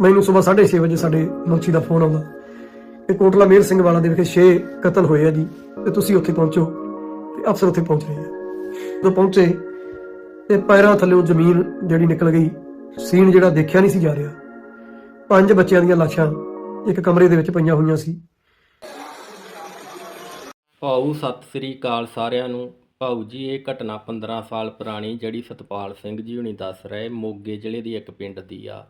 ਮੈਨੂੰ ਸਵੇਰ 6:30 ਵਜੇ ਸਾਡੇ ਮੁੰਸ਼ੀ ਦਾ ਫੋਨ ਆਉਂਦਾ। ਕਿ ਕੋਟਲਾ ਮੇਰ ਸਿੰਘ ਵਾਲਾ ਦੇ ਵਿਖੇ 6 ਕਤਲ ਹੋਏ ਆ ਜੀ। ਤੇ ਤੁਸੀਂ ਉੱਥੇ ਪਹੁੰਚੋ ਤੇ ਅਫਸਰ ਉੱਥੇ ਪਹੁੰਚ ਰਹੇ ਆ। ਜਦੋਂ ਪਹੁੰਚੇ, ਤੇ ਪੈਰਾਂ ਥੱਲੇੋਂ ਜ਼ਮੀਨ ਜਿਹੜੀ ਨਿਕਲ ਗਈ, ਸੀਨ ਜਿਹੜਾ ਦੇਖਿਆ ਨਹੀਂ ਸੀ ਜਾ ਰਿਹਾ। ਪੰਜ ਬੱਚਿਆਂ ਦੀਆਂ ਲਾਸ਼ਾਂ ਇੱਕ ਕਮਰੇ ਦੇ ਵਿੱਚ ਪਈਆਂ ਹੋਈਆਂ ਸੀ। ਭਾਊ ਸਤਿ ਸ੍ਰੀ ਅਕਾਲ ਸਾਰਿਆਂ ਨੂੰ। ਭਾਊ ਜੀ, ਇਹ ਘਟਨਾ 15 ਸਾਲ ਪੁਰਾਣੀ ਜਿਹੜੀ ਸਤਪਾਲ ਸਿੰਘ ਜੀ ਹੁਣੀ ਦੱਸ ਰਹੇ, ਮੋਗੇ ਜ਼ਿਲ੍ਹੇ ਦੀ ਇੱਕ ਪਿੰਡ ਦੀ ਆ।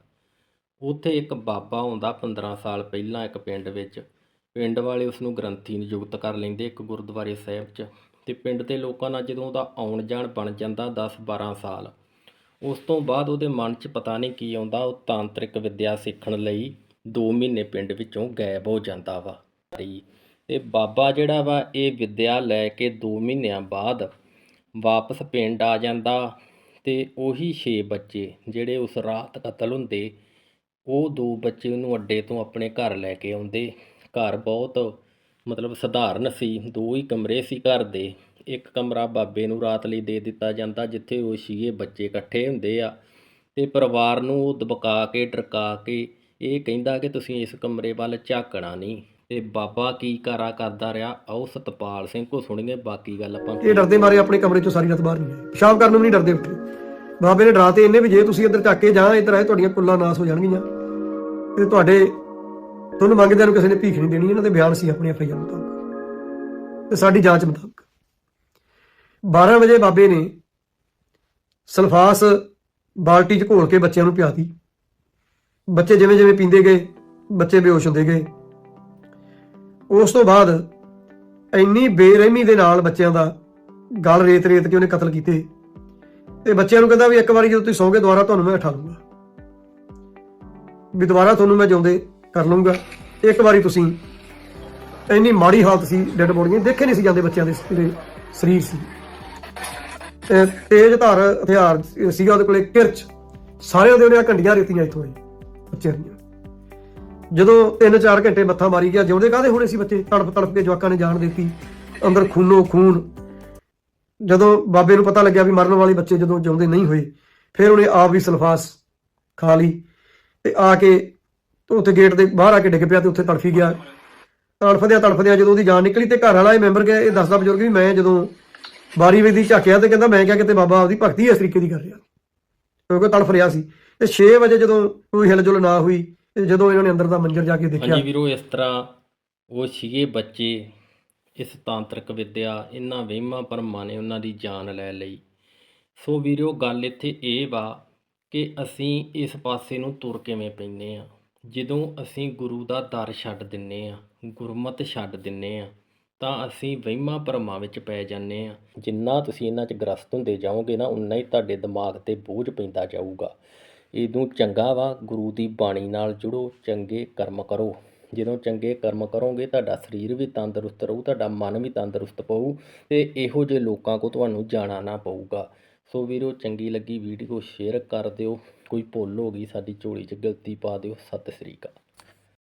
ਉੱਥੇ ਇੱਕ ਬਾਬਾ ਆਉਂਦਾ 15 ਸਾਲ ਪਹਿਲਾਂ ਇੱਕ ਪਿੰਡ ਵਿੱਚ। ਪਿੰਡ ਵਾਲੇ ਉਸ ਨੂੰ ਗ੍ਰੰਥੀ ਨਿਯੁਕਤ ਕਰ ਲੈਂਦੇ ਇੱਕ ਗੁਰਦੁਆਰੇ ਸਾਹਿਬ 'ਚ। ਤੇ ਪਿੰਡ ਦੇ ਲੋਕਾਂ ਨਾਲ ਜਦੋਂ ਉਹਦਾ ਆਉਣ ਜਾਣ ਬਣ ਜਾਂਦਾ 10 12 ਸਾਲ। ਉਸ ਤੋਂ ਬਾਅਦ ਉਹਦੇ ਮਨ 'ਚ ਪਤਾ ਨਹੀਂ ਕੀ ਆਉਂਦਾ, ਉਹ ਤਾਂਤਰਿਕ ਵਿੱਦਿਆ ਸਿੱਖਣ ਲਈ 2 ਮਹੀਨੇ ਪਿੰਡ ਵਿੱਚੋਂ ਗਾਇਬ ਹੋ ਜਾਂਦਾ ਵਾ। ਤੇ ਬਾਬਾ ਜਿਹੜਾ ਵਾ, ਇਹ ਵਿੱਦਿਆ ਲੈ ਕੇ 2 ਮਹੀਨਿਆਂ ਬਾਅਦ ਵਾਪਸ ਪਿੰਡ ਆ ਜਾਂਦਾ। ਤੇ ਉਹੀ 6 ਬੱਚੇ ਜਿਹੜੇ ਉਸ ਰਾਤ ਕਤਲ ਹੁੰਦੇ ਉਹ ਦੋ ਬੱਚੇ ਉਹਨੂੰ ਅੱਡੇ ਤੋਂ ਆਪਣੇ ਘਰ ਲੈ ਕੇ ਆਉਂਦੇ। ਘਰ ਬਹੁਤ ਮਤਲਬ ਸਧਾਰਨ ਸੀ। ਦੋ ਹੀ ਕਮਰੇ ਸੀ ਘਰ ਦੇ। ਇੱਕ ਕਮਰਾ ਬਾਬੇ ਨੂੰ ਰਾਤ ਲਈ ਦੇ ਦਿੱਤਾ ਜਾਂਦਾ ਜਿੱਥੇ ਉਹ ਛੀਏ ਬੱਚੇ ਇਕੱਠੇ ਹੁੰਦੇ ਆ ਅਤੇ ਪਰਿਵਾਰ ਨੂੰ ਉਹ ਦਬਕਾ ਕੇ, ਡਰਕਾ ਕੇ ਇਹ ਕਹਿੰਦਾ ਕਿ ਤੁਸੀਂ ਇਸ ਕਮਰੇ ਵੱਲ ਝਾਕਣਾ ਨਹੀਂ। ਤੇ ਬਾਬਾ ਕੀ ਕਾਰਾ ਕਰਦਾ ਰਿਹਾ? ਆਓ ਸਤਪਾਲ ਸਿੰਘ ਕੋ ਸੁਣੀਏ, ਬਾਕੀ ਗੱਲ ਆਪਾਂ ਇਹ ਡਰਦੇ ਮਾਰੇ ਆਪਣੇ ਕਮਰੇ ਚੋਂ ਸਾਰੀ ਰਾਤ ਬਾਹਰ ਨਹੀਂ ਆਏ। ਪਿਸ਼ਾਬ ਕਰਨ ਨੂੰ ਵੀ ਨਹੀਂ ਡਰਦੇ ਉੱਠੇ ਬਾਬੇ ਨੇ ਡਰਾਤੇ ਇੰਨੇ ਵੀ ਜੇ ਤੁਸੀਂ ਇੱਧਰ ਝਾਕੇ ਜਾਂ ਇੱਧਰ ਆਏ, ਤੁਹਾਡੀਆਂ ਕੁੱਲਾਂ ਨਾਸ ਹੋ ਜਾਣਗੀਆਂ। ਤੇ ਤੁਹਾਡੇ ਤੁਹਾਨੂੰ ਮੰਗਦਿਆਂ ਨੂੰ ਕਿਸੇ ਨੇ ਭੀਖ ਨਹੀਂ ਦੇਣੀ, ਇਹਨਾਂ ਦੇ ਬਿਆਨ ਸੀ ਆਪਣੇ ਐਫਆਈਆਰ ਮੁਤਾਬਕ। ਤੇ ਸਾਡੀ ਜਾਂਚ ਮੁਤਾਬਕ। 12 ਵਜੇ ਬਾਬੇ ਨੇ ਸਲਫਾਸ ਬਾਲਟੀ 'ਚ ਘੋਲ ਕੇ ਬੱਚਿਆਂ ਨੂੰ ਪਿਆਤੀ। ਬੱਚੇ ਜਿਵੇਂ ਜਿਵੇਂ ਪੀਂਦੇ ਗਏ, ਬੱਚੇ ਬੇਹੋਸ਼ ਹੁੰਦੇ ਗਏ। ਉਸ ਤੋਂ ਬਾਅਦ ਇੰਨੀ ਬੇਰਹਿਮੀ ਦੇ ਨਾਲ ਬੱਚਿਆਂ ਦਾ ਗਲ ਰੇਤ ਰੇਤ ਕੇ ਉਹਨੇ ਕਤਲ ਕੀਤੇ। ਤੇ ਬੱਚਿਆਂ ਨੂੰ ਕਹਿੰਦਾ ਵੀ ਇੱਕ ਵਾਰੀ ਜਦੋਂ ਤੁਸੀਂ ਸੌਂਗੇ ਦੁਬਾਰਾ ਤੁਹਾਨੂੰ ਮੈਂ ਉਠਾ ਲੂੰਗਾ ਵੀ ਦੁਬਾਰਾ ਤੁਹਾਨੂੰ ਮੈਂ ਜਿਉਂਦੇ ਕਰ ਲੂੰਗਾ ਇੱਕ ਵਾਰੀ ਤੁਸੀਂ ਇੰਨੀ ਮਾੜੀ ਹਾਲਤ ਸੀ ਡੈਡ ਬੋਡੀਆਂ, ਦੇਖੇ ਨਹੀਂ ਸੀ ਜਾਂਦੇ ਬੱਚਿਆਂ ਦੇ ਜਿਹੜੇ ਸਰੀਰ ਸੀ। ਤੇਜ਼ ਧਾਰ ਹਥਿਆਰ ਸੀਗਾ ਉਹਦੇ ਕੋਲੇ, ਕਿਰਚ। ਸਾਰਿਆਂ ਦੇ ਉਹਨੇ ਆਹ ਰੇਤੀਆਂ ਇੱਥੋਂ ਆਈ ਬੱਚਿਆਂ ਦੀਆਂ। ਜਦੋਂ 3-4 ਘੰਟੇ ਮੱਥਾ ਮਾਰੀ ਗਿਆ, ਜਿਉਂਦੇ ਕਾਹਦੇ ਹੋਣੇ ਸੀ ਬੱਚੇ? ਤੜਪ ਤੜਪ ਕੇ ਜਵਾਕਾਂ ਨੇ ਜਾਨ ਦਿੱਤੀ, ਅੰਦਰ ਖੂਨੋ ਖੂਨ। ਜਦੋਂ ਬਾਬੇ ਨੂੰ ਪਤਾ ਲੱਗਿਆ ਵੀ ਮਰਨ ਵਾਲੇ ਬੱਚੇ ਜਦੋਂ ਜਿਉਂਦੇ ਨਹੀਂ ਹੋਏ, ਫਿਰ ਉਹਨੇ ਆਪ ਵੀ ਸਲਫਾਸ ਖਾ ਲਈ। ਤੇ ਆ ਕੇ ਉੱਥੇ ਗੇਟ ਦੇ ਬਾਹਰ ਆ ਕੇ ਡਿੱਗ ਪਿਆ ਤੇ ਉੱਥੇ ਤੜਫੀ ਗਿਆ। ਤੜਫਦਿਆਂ ਤੜਫਦਿਆਂ ਜਦੋਂ ਉਹਦੀ ਜਾਨ ਨਿਕਲੀ ਤੇ ਘਰ ਵਾਲਾ ਇਹ ਮੈਂਬਰ ਗਿਆ, ਇਹ ਦੱਸਦਾ ਬਜ਼ੁਰਗ ਵੀ ਮੈਂ ਜਦੋਂ ਬਾਰੀ ਵੇਦੀ ਝਾਕਿਆ ਤੇ ਕਹਿੰਦਾ ਮੈਂ ਕਿਹਾ ਕਿਤੇ ਬਾਬਾ ਆਪਦੀ ਭਗਤੀ ਇਸ ਤਰੀਕੇ ਦੀ ਕਰ ਰਿਹਾ। ਕਿਉਂਕਿ ਤੜਫ ਰਿਹਾ ਸੀ। ਤੇ 6 ਵਜੇ ਜਦੋਂ ਕੋਈ ਹਿਲਜੁਲ ਨਾ ਹੋਈ ਤੇ ਜਦੋਂ ਇਹਨਾਂ ਨੇ ਅੰਦਰ ਦਾ ਮੰਜਰ ਜਾ ਕੇ ਦੇਖਿਆ। ਹਾਂਜੀ ਵੀਰੋ, ਇਸ ਤਰ੍ਹਾਂ ਉਹ ਛੇ ਬੱਚੇ ਇਸ ਤਾਂਤਰਿਕ ਵਿਦਿਆ, ਇਹਨਾਂ ਵਹਿਮਾਂ ਭਰਮਾਂ ਨੇ ਉਹਨਾਂ ਦੀ ਜਾਨ ਲੈ ਲਈ। ਸੋ ਵੀਰੋ, ਗੱਲ ਇੱਥੇ ਇਹ ਵਾ ਕਿ ਅਸੀਂ ਇਸ ਪਾਸੇ ਨੂੰ ਤੁਰ ਕਿਵੇਂ ਪੈਂਦੇ ਹਾਂ। ਜਦੋਂ ਅਸੀਂ ਗੁਰੂ ਦਾ ਦਰ ਛੱਡ ਦਿੰਦੇ ਹਾਂ, ਗੁਰਮਤਿ ਛੱਡ ਦਿੰਦੇ ਹਾਂ, ਤਾਂ ਅਸੀਂ ਵਹਿਮਾਂ ਭਰਮਾਂ ਵਿੱਚ ਪੈ ਜਾਂਦੇ ਹਾਂ। ਜਿੰਨਾ ਤੁਸੀਂ ਇਹਨਾਂ 'ਚ ਗ੍ਰਸਤ ਹੁੰਦੇ ਜਾਓਗੇ ਨਾ ਉਨਾ ਹੀ ਤੁਹਾਡੇ ਦਿਮਾਗ ਤੇ ਬੋਝ ਪੈਂਦਾ ਜਾਊਗਾ। ਇਦੋਂ ਚੰਗਾ ਵਾ, ਗੁਰੂ ਦੀ ਬਾਣੀ ਨਾਲ ਜੁੜੋ, ਚੰਗੇ ਕਰਮ ਕਰੋ। ਜਦੋਂ ਚੰਗੇ ਕਰਮ ਕਰੋਗੇ, ਤੁਹਾਡਾ ਸਰੀਰ ਵੀ ਤੰਦਰੁਸਤ ਰਹੂ, ਤੁਹਾਡਾ ਮਨ ਵੀ ਤੰਦਰੁਸਤ ਪਊ ਤੇ ਇਹੋ ਜਿਹੇ ਲੋਕਾਂ ਕੋ ਤੁਹਾਨੂੰ ਜਾਣਾ ਨਾ ਪਊਗਾ। ਸੋ ਵੀਰੋ, ਚੰਗੀ ਲੱਗੀ ਵੀਡੀਓ ਸ਼ੇਅਰ ਕਰ ਦਿਓ। ਕੋਈ ਭੁੱਲ ਹੋ ਗਈ ਸਾਡੀ ਝੋਲੀ 'ਚ, ਗਲਤੀ ਪਾ ਦਿਓ। ਸਤਿ ਸ੍ਰੀ ਅਕਾਲ।